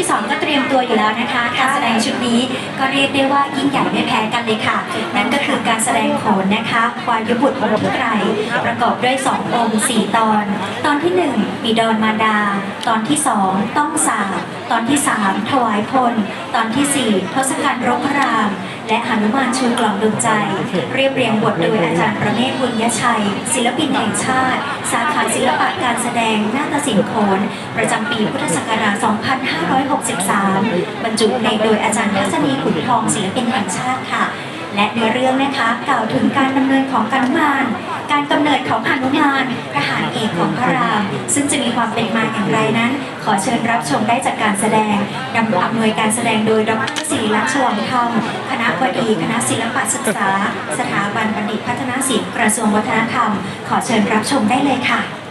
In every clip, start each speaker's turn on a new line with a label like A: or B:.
A: ที่สองก็เตรียมตัวอยู่แล้วนะคะ การแสดงชุดนี้ก็เรียกได้ว่ายิ่งใหญ่ไม่แพ้กันเลยค่ะ นั่นก็คือการแสดงโขนนะคะวายุบุตรองค์ไตรประกอบด้วยสององค์สี่ตอน ตอนที่หนึ่งมีดอนมาดา ตอนที่สองต้องสาบตอนที่สามถวายพล ตอนที่สี่ทศกัณฐ์รบพระราม และหนุมานชูกล่องดวงใจ เรียบเรียงบทโดยอาจารย์ประเมศบุญยชัย ศิลปินแห่งชาติ สาขาศิลปะการแสดงนาฏศิลป์โขนประจำปีพุทธศักราช 2563 บรรจุในโดยอาจารย์ทัศนีขุนทองศิลปินแห่งชาติค่ะ และในเรื่องนะคะกล่าวถึงการดำเนินของกันุมาน การกำเนิดของหนุมานทหารเอกของพระราม ซึ่งจะมีความเป็นมาอย่างไรนั้น ขอเชิญรับชมได้จากการแสดงนำอำนวยการแสดงโดยดรศิริลักษณ์ฉลองธรรมคณะบดีคณะศิลปศึกษา สถาบันบัณฑิตพัฒนาศิลป์กระทรวงวัฒนธรรม ขอเชิญรับชมได้เลยค่ะ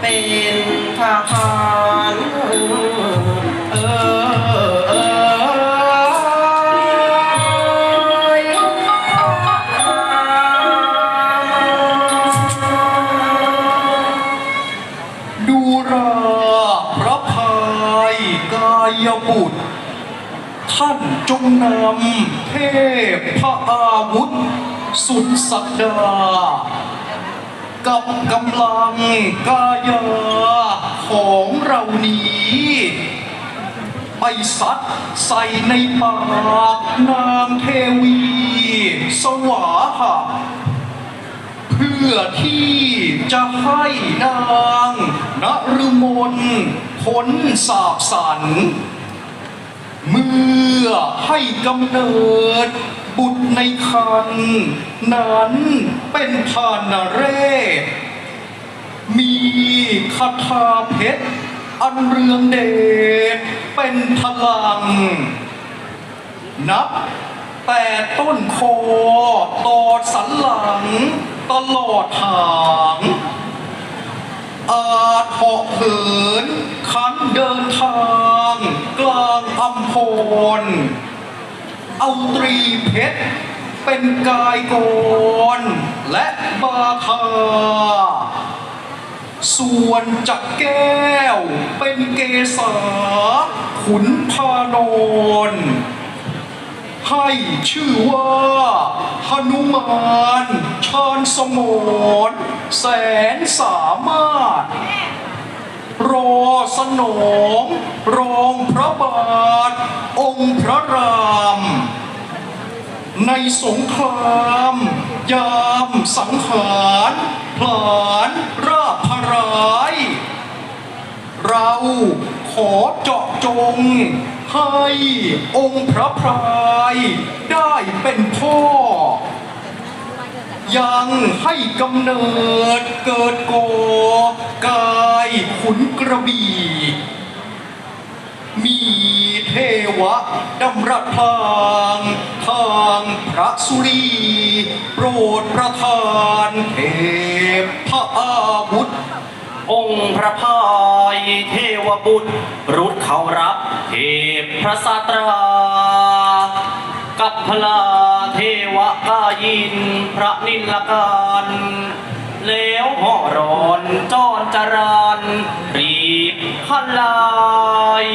B: เป็นทหารเออเอ
C: ดูราพระพายกายบุตร ท่านจงนำเทพพระอาวุธ สุดสักดา กับกำลังกายาของเรานี้ไปซัดใส่ในปากนางเทวี สวาหะเพื่อที่จะให้นางนฤมลพ้นสาบสัน เมื่อให้กำเนิด บุตรในคันนั้นเป็นพานเรศ มีคาถาเพชร อันเรืองเดชเป็นพลัง นับแต่ต้นคอตอดสันหลัง ตลอดหางอาจเหาะเหินคันเดินทาง กลางอัมพร เอาตรีเพชร เป็นกายกร และบาทาส่วนจักแก้ว เป็นเกษาขุนพานนให้ชื่อว่าหนุมานชาญสมรแสนสามารถ รอสนองรองพระบาท องค์พระราม ในสงคราม ยามสังหารผลานราบพราย เราขอเจาะจง ให้องค์พระพราย ได้เป็นพ่อ ยังให้กำเนิดเกิดโกกายขุนกระบี่ มีเทวะดำรัสพาง ทางพระสุรี โปรดประทานเทพพระอาวุธ
B: องค์พระพายเทวบุตรรุดเขารับเทพพระสัตรา กับพลาเทวกายินพระนิลการแล้วห่อร้อนจอนจรานรีบพลาย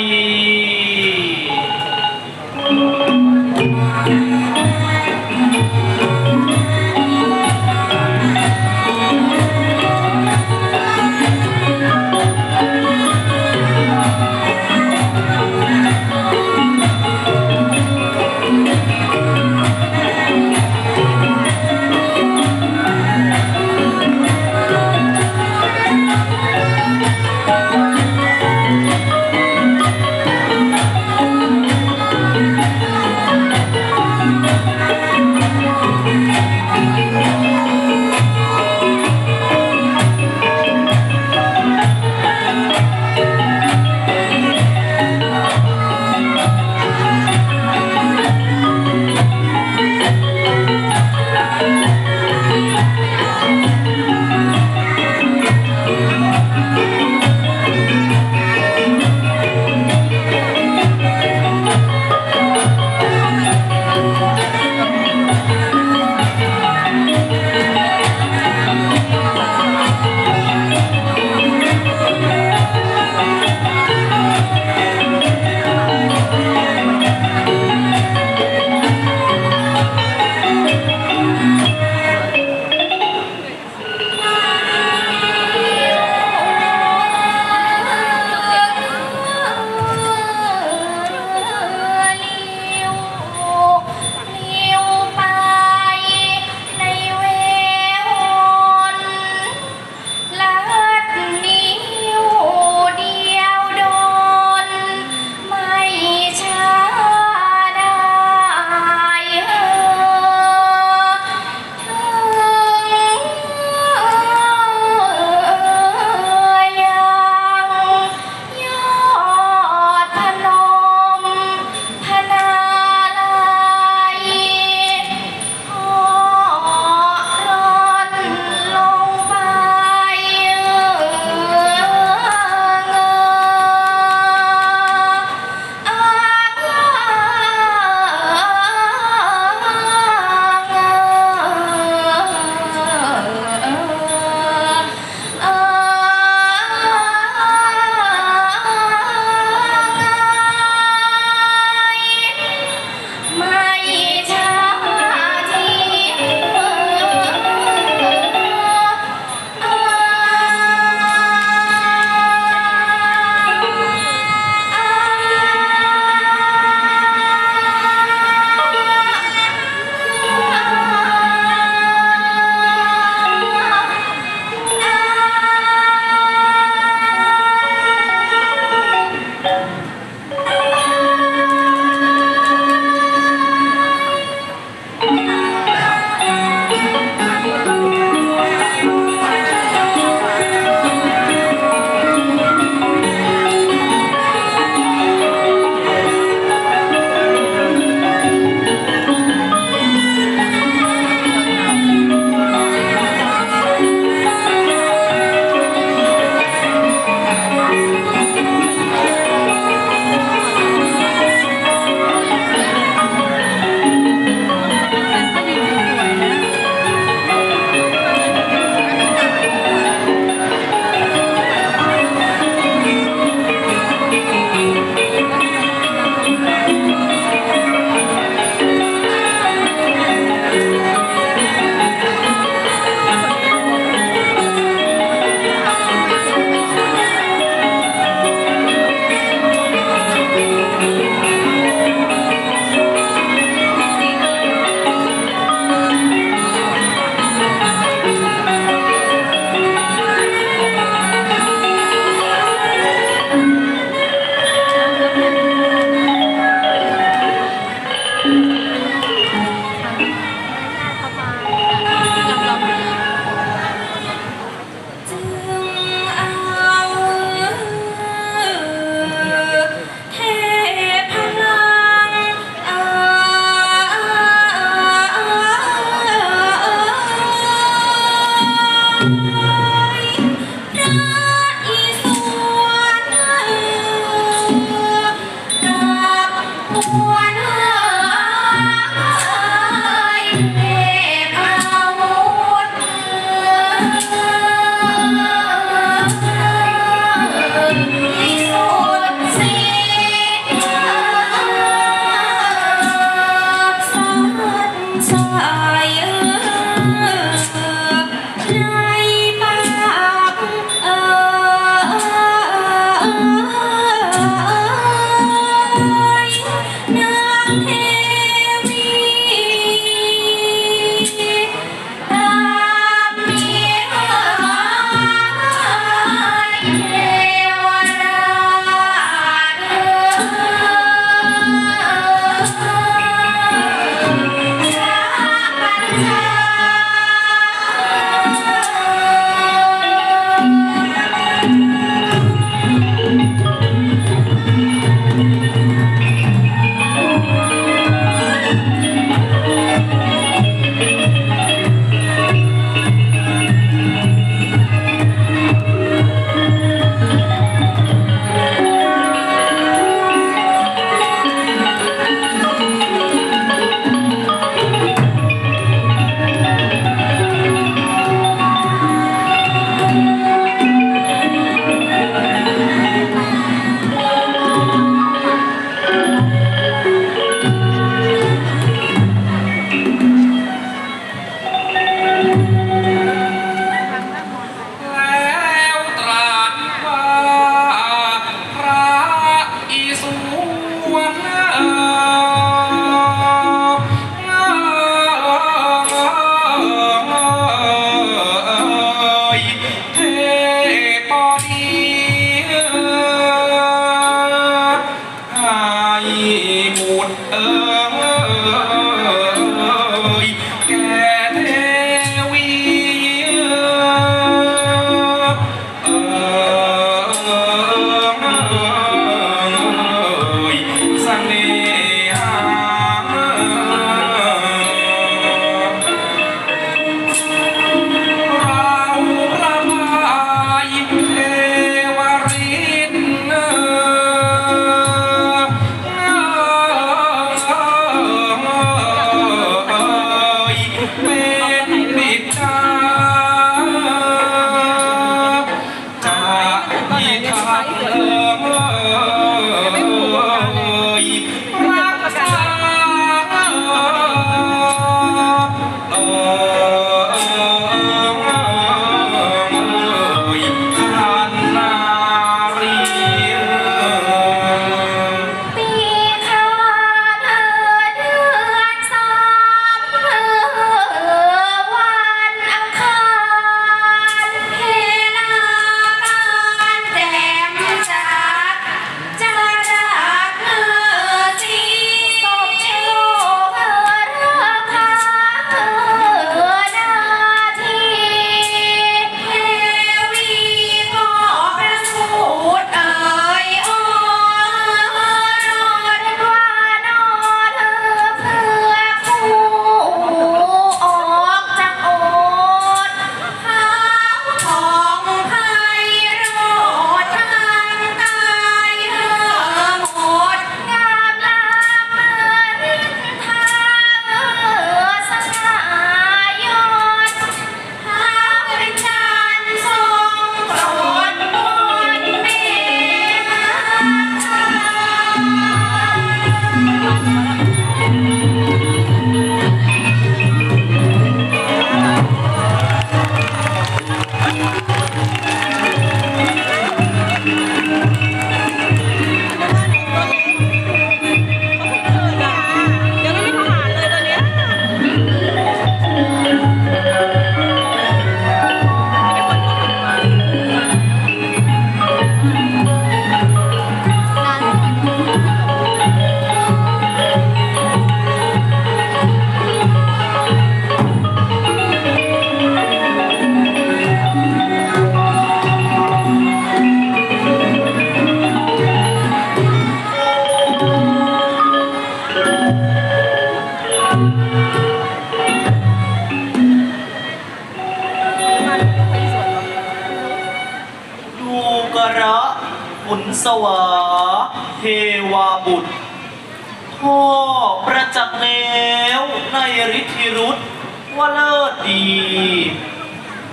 B: ว่าเลิศดี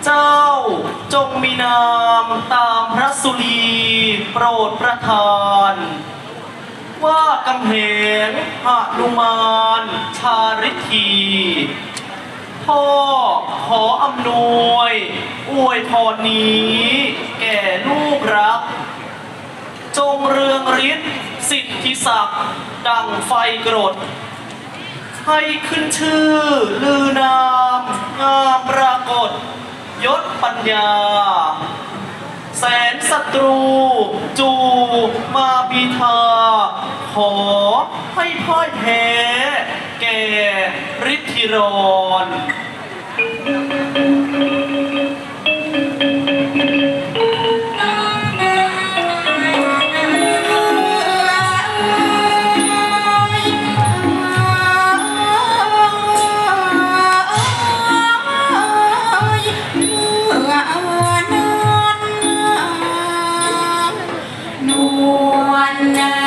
B: เจ้าจงมีนามตามพระสุรีโปรดประทาน ว่ากำเหงหะนุมานชาริธีพ่อขออำนวย อวยพรนี้ แก่ลูกรัก จงเรืองฤทธิ์สิทธิศักดิ์ดังไฟกรด ให้ขึ้นชื่อ ลือนามงามปรากฏ ยศปัญญา แสนศัตรู จูมาบีทา ขอให้พ่อยแพ้ แก่ฤทธิรอน
D: na na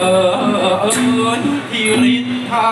D: เออที่ริท
C: ธา